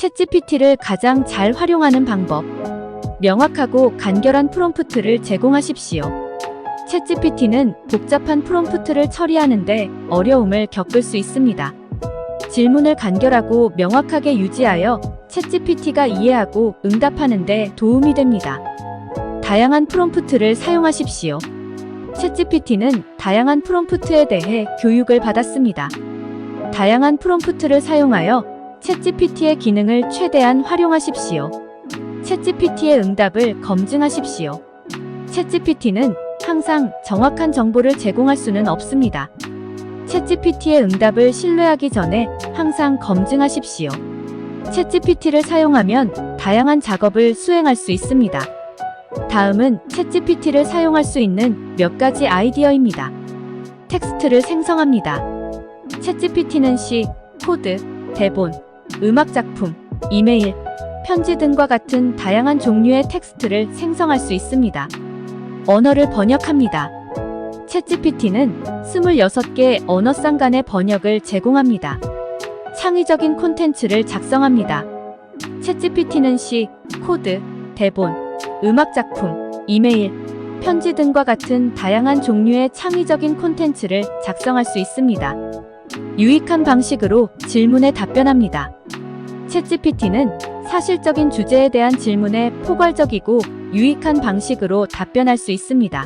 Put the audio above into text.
챗GPT를 가장 잘 활용하는 방법. 명확하고 간결한 프롬프트를 제공하십시오. 챗GPT는 복잡한 프롬프트를 처리하는데 어려움을 겪을 수 있습니다. 질문을 간결하고 명확하게 유지하여 챗GPT가 이해하고 응답하는데 도움이 됩니다. 다양한 프롬프트를 사용하십시오. 챗GPT는 다양한 프롬프트에 대해 교육을 받았습니다. 다양한 프롬프트를 사용하여 챗GPT의 기능을 최대한 활용하십시오. 챗GPT의 응답을 검증하십시오. 챗GPT는 항상 정확한 정보를 제공할 수는 없습니다. 챗GPT의 응답을 신뢰하기 전에 항상 검증하십시오. 챗GPT를 사용하면 다양한 작업을 수행할 수 있습니다. 다음은 챗GPT를 사용할 수 있는 몇 가지 아이디어입니다. 텍스트를 생성합니다. 챗GPT는 시, 코드, 대본, 음악 작품, 이메일, 편지 등과 같은 다양한 종류의 텍스트를 생성할 수 있습니다. 언어를 번역합니다. 챗GPT는 26개 언어상 간의 번역을 제공합니다. 창의적인 콘텐츠를 작성합니다. 챗GPT는 시, 코드, 대본, 음악 작품, 이메일, 편지 등과 같은 다양한 종류의 창의적인 콘텐츠를 작성할 수 있습니다. 유익한 방식으로 질문에 답변합니다. 챗GPT는 사실적인 주제에 대한 질문에 포괄적이고 유익한 방식으로 답변할 수 있습니다.